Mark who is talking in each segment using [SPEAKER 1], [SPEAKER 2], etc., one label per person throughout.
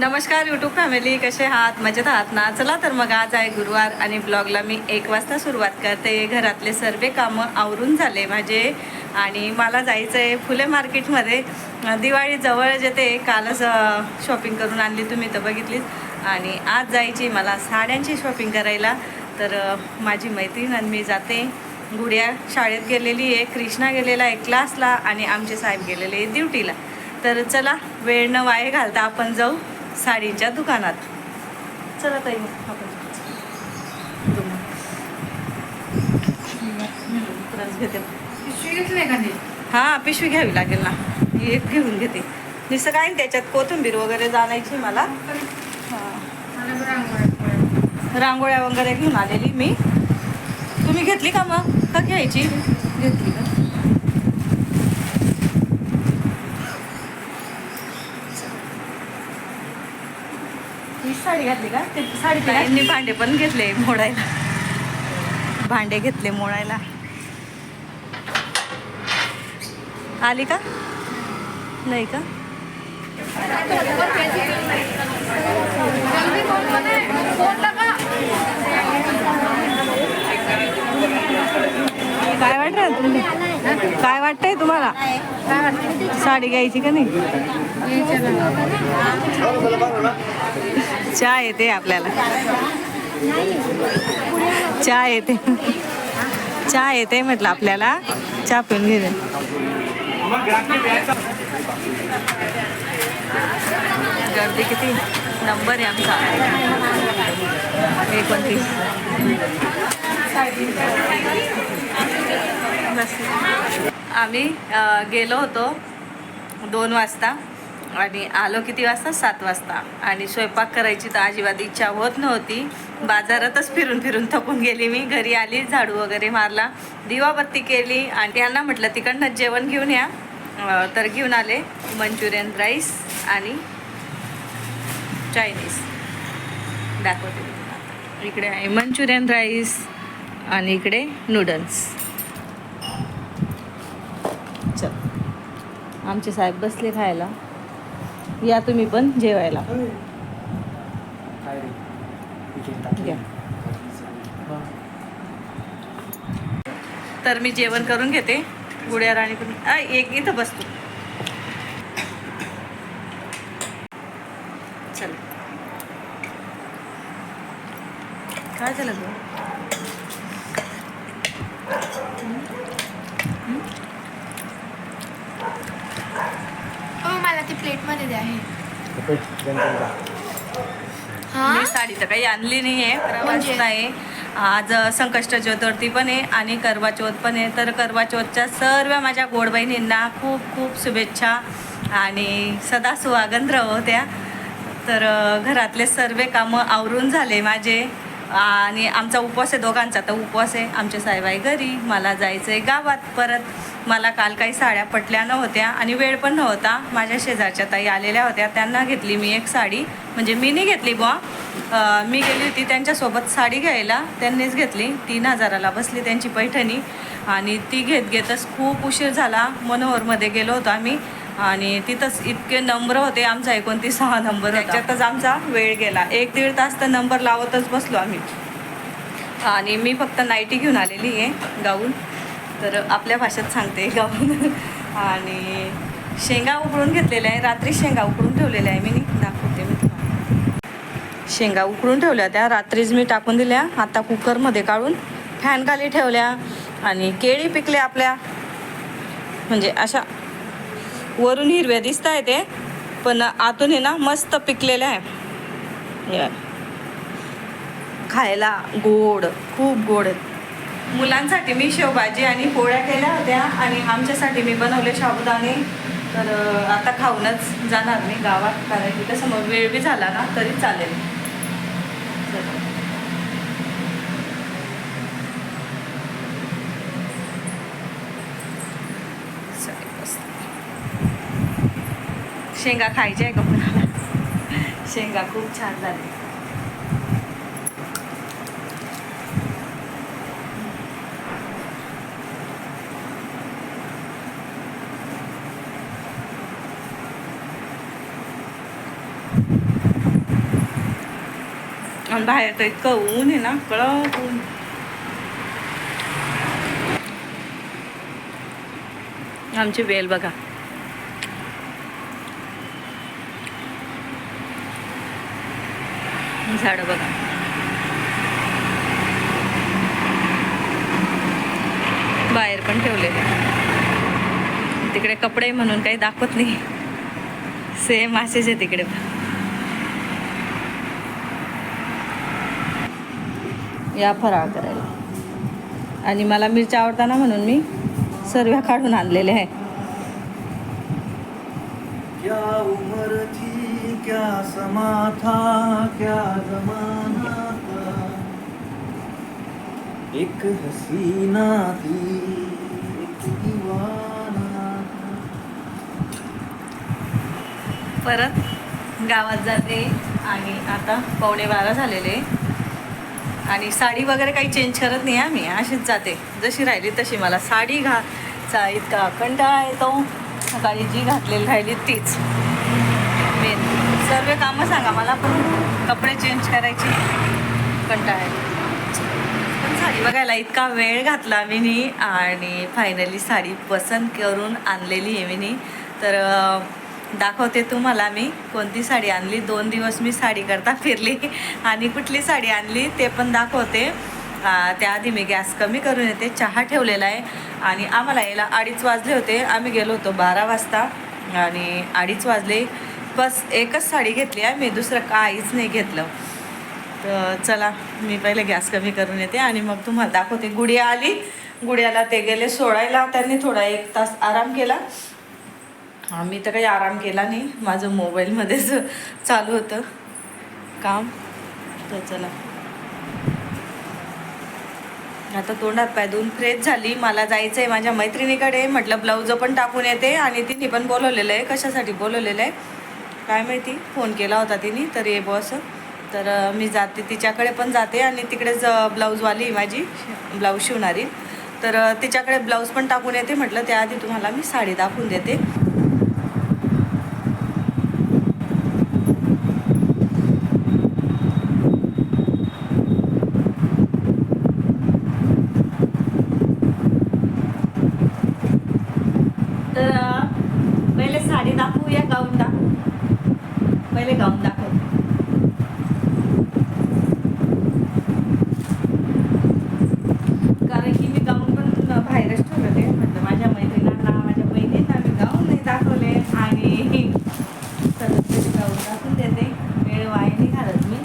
[SPEAKER 1] नमस्कार YouTube family कसे आहात? मजेत आहात ना? चला तर मग आज आहे गुरुवार आणि ब्लॉगला मी एक वाजता सुरुवात करते. घरातले सर्व कामं आवरून झाले माझे आणि मला जायचं आहे फुले मार्केटमध्ये. दिवाळी जवळ येते कालच शॉपिंग करून आणली तुम्ही तर बघितलीच. आणि आज जायची मला साड्यांची शॉपिंग करायला. तर माझी मैत्रीण आणि मी जाते. गुड्या शाळेत गेलेली आहे कृष्णा गेलेला आहे क्लासला आणि आमचे साहेब गेलेले आहे ड्युटीला. तर चला वेळ न वाय घालता आपण जाऊ. साडीच्या दुकानात. चला ताई घेते.
[SPEAKER 2] पिशवी घेतली का नाही?
[SPEAKER 1] हां पिशवी घ्यावी लागेल ना. एक घेऊन घेते. नुसतं काय त्याच्यात कोथिंबीर वगैरे जाणायची मला. हां. रांगोळ्या वगैरे घेऊन आलेली मी. तुम्ही घेतली का मग? का घ्यायची? घेतली का ही साडी घातली का? ते साडी ताईंनी भांडे पण घेतले मोडायला. भांडे घेतले मोडायला. आली का? नाही का? काय वाटत तुम्ही? काय वाटतंय तुम्हाला? साडी घ्यायची का नाही? चहा येते आपल्याला. चहा येते. चहा येते म्हटलं आपल्याला. चहा पिऊन घेते गर्दी किती? नंबर आहे आमचा. एकोणतीस. आम्ही गेलो होतो दोन वाजता. आणि आलो किती वाजता? सात वाजता. आणि स्वयंपाक करायची तर अजिबात इच्छा होत नव्हती. बाजारातच फिरून फिरून थकून गेली मी. घरी आली झाडू वगैरे मारला दिवाबत्ती केली. आणि त्यांना म्हटलं तिकडनं जेवण घेऊन या. तर घेऊन आले. मंचुरियन राईस आणि चायनीज. दाखवते इकडे आहे मंचुरियन राईस आणि इकडे नूडल्स. चल. आमचे साहेब बसले खायला. या तुम्ही पण जेवायला. घ्या. तर मी जेवण करून घेते. गुड्या राणी पण एक इथं बसतो चल. काय झालं गं?
[SPEAKER 2] हो मला ती प्लेटमध्ये द्या हे हा
[SPEAKER 1] मी साडी तर काही आणली नाही आहे
[SPEAKER 2] म्हणजे?
[SPEAKER 1] आहे आज संकष्ट चतुर्थी पण आहे आणि करवा चौथ पण आहे. तर करवा चौथच्या सर्व माझ्या गोड बहिणींना खूप खूप शुभेच्छा आणि सदा सुहागन राहो त्या तर घरातले सर्व कामं आवरून झाले माझे. आणि आमचा उपवास आहे दोघांचा. तर उपवास आहे आमचे साहेब आहे घरी मला जायचं आहे गावात परत. मला काल काही साड्या पटल्या नव्हत्या आणि वेळ पण नव्हता. माझ्या शेजारच्या ताई आलेल्या होत्या. त्यांना घेतली मी एक साडी. म्हणजे मी नाही घेतली बुवा. मी गेली होती त्यांच्यासोबत साडी घ्यायला. त्यांनीच घेतली. तीन हजाराला बसली त्यांची पैठणी. आणि ती घेत घेतच खूप उशीर झाला. मनोहरमध्ये गेलो होतो आम्ही. आणि तिथंच इतके नंबर होते आमचा एकोणतीस सहा नंबर त्याच्यातच आमचा वेळ गेला. एक दीड तास तर नंबर लावतच बसलो आम्ही. आणि मी फक्त नाईटी घेऊन आलेली आहे गाऊन. तर आपल्या भाषेत सांगते गाऊन आणि शेंगा उकळून घेतलेल्या आहे. रात्री शेंगा उकळून ठेवलेल्या आहे. मी दाखवते मी तुम्हाला. शेंगा उकळून ठेवल्या त्या. रात्रीच मी टाकून दिल्या. आता कुकरमध्ये काढून फॅन खाली ठेवल्या आणि केळी पिकल्या आपल्या. म्हणजे अशा वरून हिरव्या दिसत आहे ते पण आतून आहे ना मस्त पिकलेल्या आहे. खायला गोड. खूप गोड आहेत. मुलांसाठी मी शेवभाजी आणि पोळ्या केल्या होत्या आणि आमच्यासाठी मी बनवले साबुदाणे. तर आता खाऊनच जाणार मी गावात कारण की कसं मग वेळ बी झाला ना तरी चालेल. शेंगा खायच्या आहे का कोणाला शेंगा खूप छान झाले. आणि बाहेर तर इतकं ऊन आहे ना कळत ऊन आमची वेल बघा झाडं बघा बाहेर पण ठेवलेले तिकडे कपडे म्हणून काही दाखवत नाही. सेम असेच आहे तिकडे या फराळ करायला. आणि मला मिरच्या आवडताना म्हणून मी सर्व काढून आणलेले आहे.
[SPEAKER 3] क्या उम्र थी क्या समा था क्या जमाना था। एक हसीना थी एक दीवाना
[SPEAKER 1] परत गावात जाते आणि आता पावणे बारा झालेले. आणि साडी वगैरे काही चेंज करत नाही आम्ही. अशीच जाते. जशी राहिली तशी मला साडी घा चा इतका कंटाळा येतो. सकाळी जी घातलेली राहिली तीच. मेन सर्व कामं सांगा मला पण. कपडे चेंज करायचे. कंटाळा येतो. पण साडी बघायला इतका वेळ घातला मी आणि फायनली साडी पसंत करून आणलेली आहे मी तर दाखवते तुम्हाला मी. कोणती साडी आणली? दोन दिवस मी साडी करता फिरली. आणि कुठली साडी आणली ते पण दाखवते. त्याआधी मी गॅस कमी करून येते. चहा ठेवलेला आहे. आणि आम्हाला यायला अडीच वाजले होते. आम्ही गेलो होतो बारा वाजता. आणि अडीच वाजले. बस एकच साडी घेतली आहे. मी दुसरं काहीच नाही घेतलं. तर चला मी पहिले गॅस कमी करून येते. आणि मग तुम्हाला दाखवते. गुडिया आली. गुडियाला ते गेले सोडायला. त्यांनी थोडा एक तास आराम केला. मी तर काही आराम केला नाही. माझं मोबाईलमध्येच चालू होतं. काम. तर चला. आता तोंडात पाय दोन फ्रेश झाली. मला जायचं आहे माझ्या मैत्रिणीकडे. म्हटलं ब्लाऊज पण टाकून येते आणि तिने पण बोलवलेलं आहे. कशासाठी बोलवलेलं आहे? काय माहिती? फोन केला होता तिने. तर ये बॉस तर मी जाते. तिच्याकडे पण जाते आणि तिकडेच ब्लाऊजवाली माझी. ब्लाऊज शिवणारी. तर तिच्याकडे ब्लाऊज पण टाकून येते. म्हटलं त्याआधी तुम्हाला मी साडी दाखवून देते तर अं, पहिले साडी दाखवू या गाऊन दाखवू पहिले गाऊन दाखव कारण की मी गाऊन पण बाहेरच ठेवलं ते म्हटलं माझ्या मैत्रिणींना माझ्या बहिणींना मी गाऊन नाही दाखवले आणि सतत तरी गाऊन दाखवून देते वेळ वाया नाही घालत मी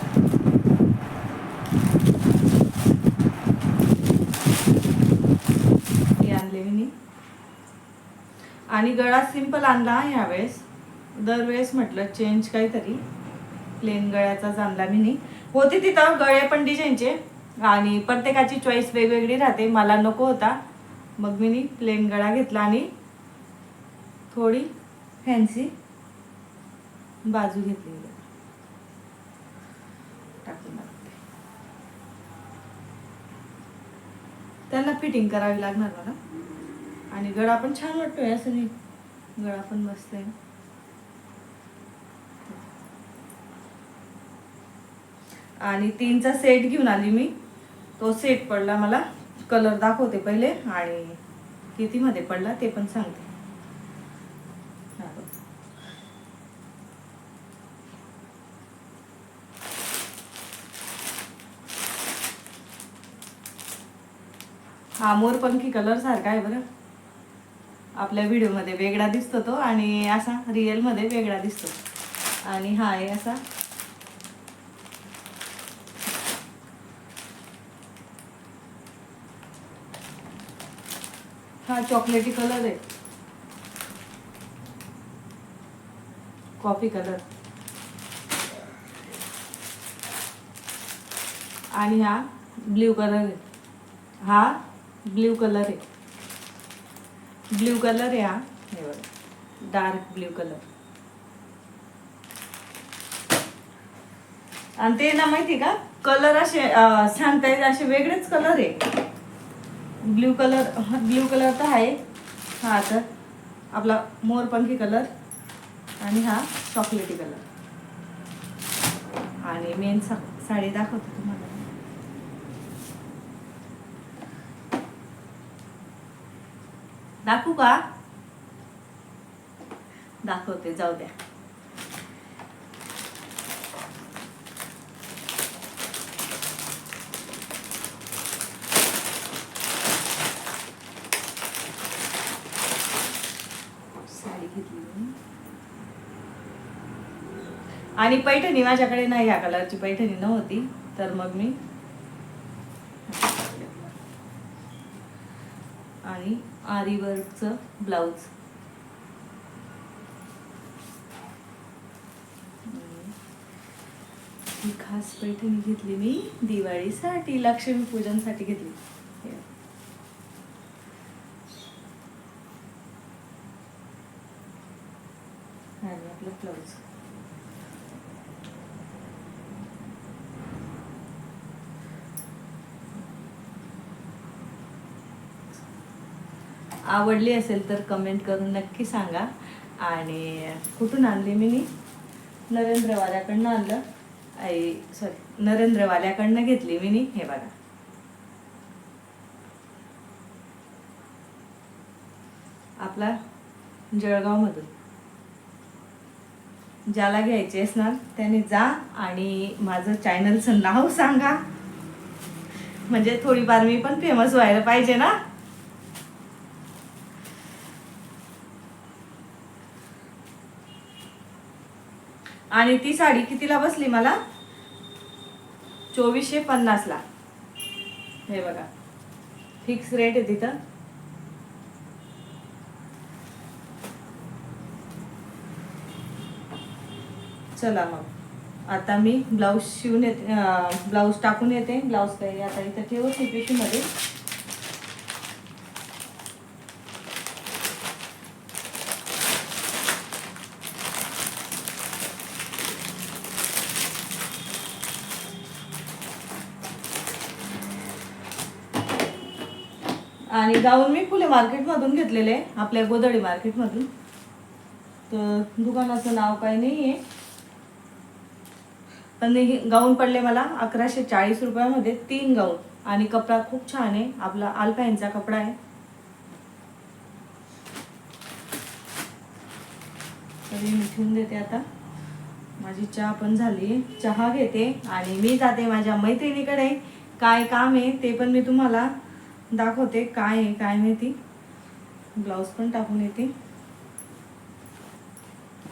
[SPEAKER 1] हे आणले मी आणि गळा सिंपल आणला यावेळेस दरवेळेस म्हटलं चेंज काहीतरी. प्लेन गळ्याचाच आणला मी नाही. होते तिथं गळे पण डिझाईनचे आणि प्रत्येकाची चॉईस वेगवेगळी राहते. मला नको होता. मग मी प्लेन गळा घेतला आणि थोडी फॅन्सी बाजू घेतली. टाकून त्यांना फिटिंग करावी लागणार मला. आणि गळा पण छान वाटतोय असं नाही. गळा पण मस्त आहे. आणि तीनचा सेट घेऊन आली मी. तो सेट पडला मला. कलर दाखवते पहिले आणि कितीमध्ये पडला ते पण सांगते. हा बघ. हा मोरपंखी कलर सारखा आहे बरं. आपल्या व्हिडिओमध्ये वेगळा दिसतो तो आणि असा रिअलमध्ये वेगळा दिसतो. आणि हा आहे असा. हा चॉकलेटी कलर आहे. कॉफी कलर आणि हा ब्ल्यू कलर आहे. हा ब्ल्यू कलर आहे. ब्ल्यू कलर आहे हा हे बघा. Dark blue colour. आणि ते ना माहिती का? कलर असे सांगता येईल असे वेगळेच कलर आहे. ब्ल्यू कलर ब्ल्यू कलर तर आहे. हा तर आपला मोरपंखी कलर आणि हा चॉकलेटी कलर. आणि मेन सा साडी दाखवते तुम्हाला. दाखवू का? दाखवते जाऊ द्या. साडी घेतली आणि पैठणी माझ्याकडे नाही ह्या कलरची पैठणी नव्हती तर मग मी आणि आरी ब्लाऊज. ही खास पैठणी घेतली मी. दिवाळीसाठी लक्ष्मी पूजनसाठी घेतली आणि आपलं ब्लाऊज. आवडली असेल तर कमेंट करून नक्की सांगा. आणि कुठून आणली मी नी? नरेंद्रवाल्याकडनं आणलं. आई सॉरी नरेंद्रवाल्याकडनं घेतली मी नी हे बघा. आपला जळगावमधून. ज्याला घ्यायचे असणार त्याने जा आणि माझं चॅनलचं नाव सांगा. म्हणजे थोडीफार मी पण फेमस व्हायला पाहिजे ना? आणि ती साडी कितीला बसली मला? चोवीसशे पन्नासला. हे बघा. फिक्स रेट आहे तिथं. चला मग. आता मी ब्लाऊज शिवून येते ब्लाऊज टाकून येते. ब्लाऊज काही आता इथं ठेवू पिशवीमध्ये. आणि गाऊन मी फुले मार्केटमधून घेतलेले आपल्या गोदडी मार्केटमधून. तर दुकानाचं नाव काही नाही आहे पण गाऊन पडले मला अकराशे चाळीस रुपयामध्ये तीन गाऊन. आणि कपडा खूप छान आहे. आपला आल्पाईनचा कपडा आहे. तरी मी ठेवून देते आता. माझी चहा पण झाली. चहा घेते आणि मी जाते माझ्या मैत्रिणीकडे. काय काम आहे ते पण मी तुम्हाला दाखवते काय आहे काय माहिती ब्लाऊज पण टाकून येते.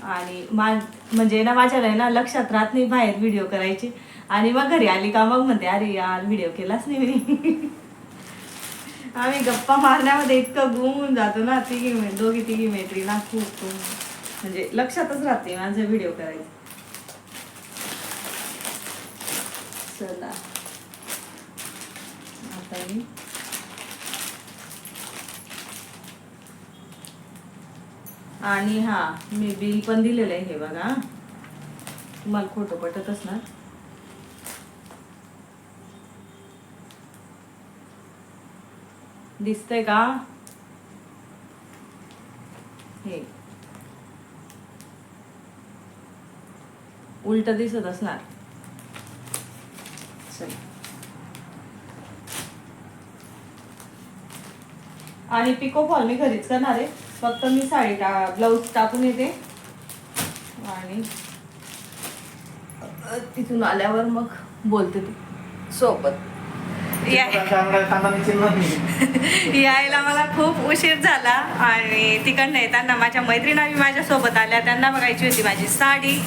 [SPEAKER 1] आणि मा म्हणजे ना माझ्याला आहे ना लक्षात राहत नाही बाहेर व्हिडिओ करायचे. आणि मग घरी आली का मग म्हणते अरे यार व्हिडिओ केलाच नाही मी. आम्ही गप्पा मारण्यामध्ये इतकं गुंगून जातो ना तिघी मे दोघी तिघी मैत्री ना खूप खूप. म्हणजे लक्षातच राहते माझं व्हिडिओ करायचं. चला. आता मी आणि हा मी बिल पण दिलेलं आहे हे बघा. तुम्हाला खोटं पटत असणार. दिसतंय का? हे. उलट दिसत असणार. आणि पिको फॉल मी घरीच करणार आहे. फक्त मी साडी टा ब्लाऊज टाकून येते. आणि तिथून आल्यावर मग बोलते ती. सोबत. यायला मला खूप उशीर झाला आणि तिकडनं येताना माझ्या मैत्रिणी माझ्यासोबत आल्या. त्यांना बघायची होती माझी साडी.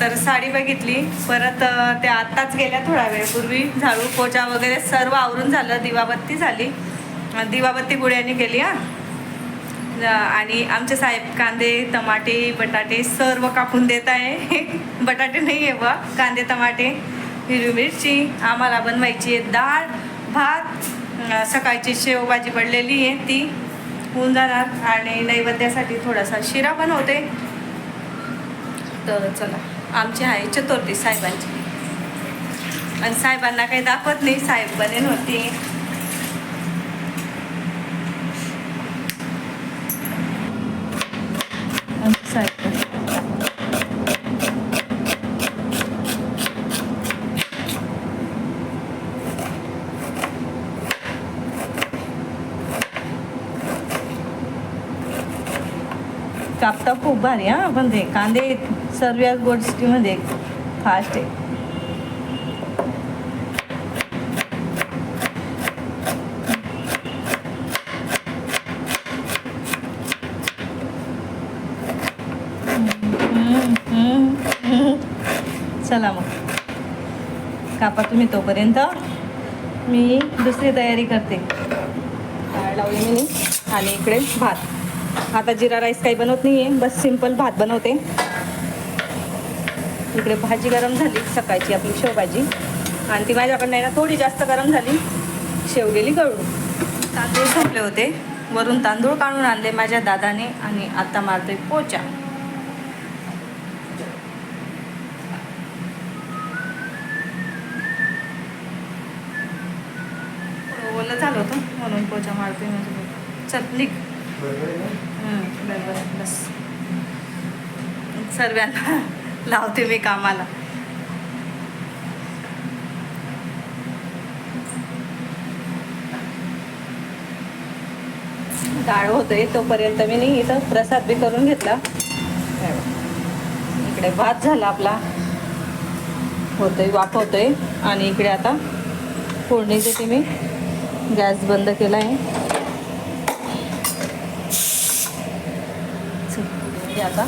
[SPEAKER 1] तर साडी बघितली. परत त्या आत्ताच गेल्या थोडा वेळपूर्वी झाडू पोचा वगैरे सर्व आवरून झालं. दिवाबत्ती झाली. दिवाबत्ती गुड्याने केली हा. आणि आमचे साहेब कांदे टमाटे बटाटे सर्व कापून देत आहे. बटाटे नाही आहे बा कांदे टमाटे हिरवी मिरची आम्हाला बनवायची आहे डाळ भात सकाळची शेवभाजी पडलेली आहे ती होऊन जाणार आणि नैवेद्यासाठी थोडासा शिरा बनवते. तर चला आमची आहे चतुर्थी साहेबांची. आणि साहेबांना काही दाखवत नाही साहेब बनेन होती. कापता खूप भारी हां. पण ते कांदे सर्व गोष्टीमध्ये फास्ट आहे. कापा तुम्ही तोपर्यंत. मी दुसरी तयारी करते. डाळ लावली मी? आणि इकडे भात. आता जिरा राईस काही बनवत नाही आहे बस सिंपल भात बनवते. इकडे भाजी गरम झाली सकाळची आपली शेवभाजी. आणि ती माझ्याकडनं आहे ना थोडी जास्त गरम झाली शेव गेली गळून तांदूळ संपले होते. वरून तांदूळ काढून आणले माझ्या दादाने आणि आता मारतोय पोचा. म्हणजे चल निघ. हम्म, बरं बरं बस. सर्वांना लावते मी कामाला. डाळ होतोय तोपर्यंत मी नाही इथं. प्रसाद बी करून घेतला. इकडे भात झाला आपला. होतोय वाफवतोय. आणि इकडे आता फोडणी देते मी. गॅस बंद केला आहे आता.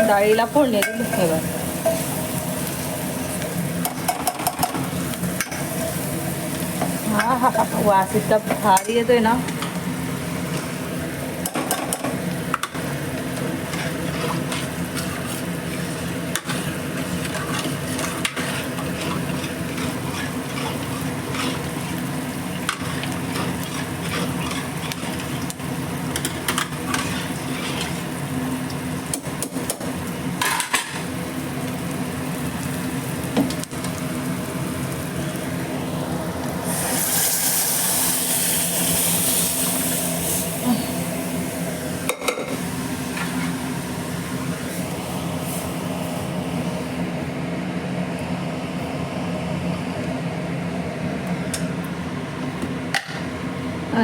[SPEAKER 1] डाळीला फोडणी दिली हा हा हा वास इतका भारी येतोय ना.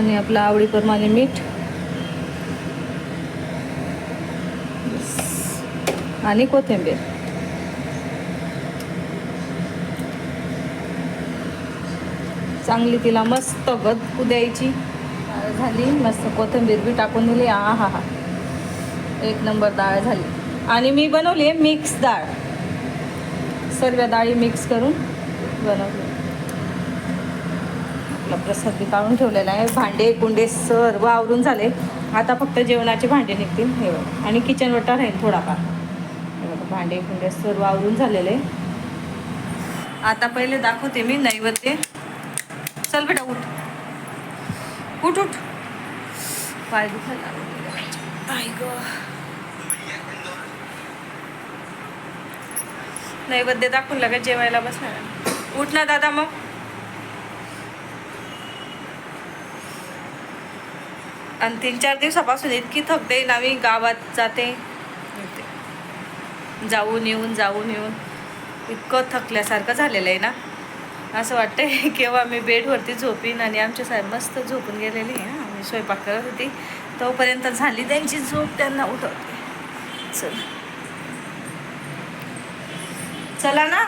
[SPEAKER 1] आणि आपलं आवडीप्रमाणे मीठ. आणि कोथिंबीर. चांगली तिला मस्त गद द्यायची झाली मस्त कोथिंबीर बी टाकून दिली. आ हा हा एक नंबर डाळ झाली. आणि मी बनवली आहे मिक्स डाळ. सर्व डाळी मिक्स करून बनवली. आपला प्रसाद बी काढून ठेवलेला आहे. भांडे कुंडे सर्व आवरून झाले. आता फक्त जेवणाचे भांडे निघतील. हे बघा. आणि किचन वटा राहील थोडाफार. हे बघा भांडे कुंडे सर्व आवरून झालेले. आता पहिले दाखवते मी नैवेद्य. चल बेटा उठ. उठ उठ. पाय दुखायला गं. नैवेद्य दाखवून लागत जेवायला बसणार उठ ना दादा मग. आणि तीन चार दिवसापासून इतकी थकते ना मी गावात जाते. जाऊन येऊन जाऊन येऊन. इतकं थकल्यासारखं झालेलं आहे ना. असं वाटतंय केव्हा मी बेडवरती झोपीन आणि आमच्या साहेब मस्त झोपून गेलेली आहे. ना मी स्वयंपाक करत होती. तोपर्यंत झाली त्यांची झोप त्यांना उठवते. चल. चला ना.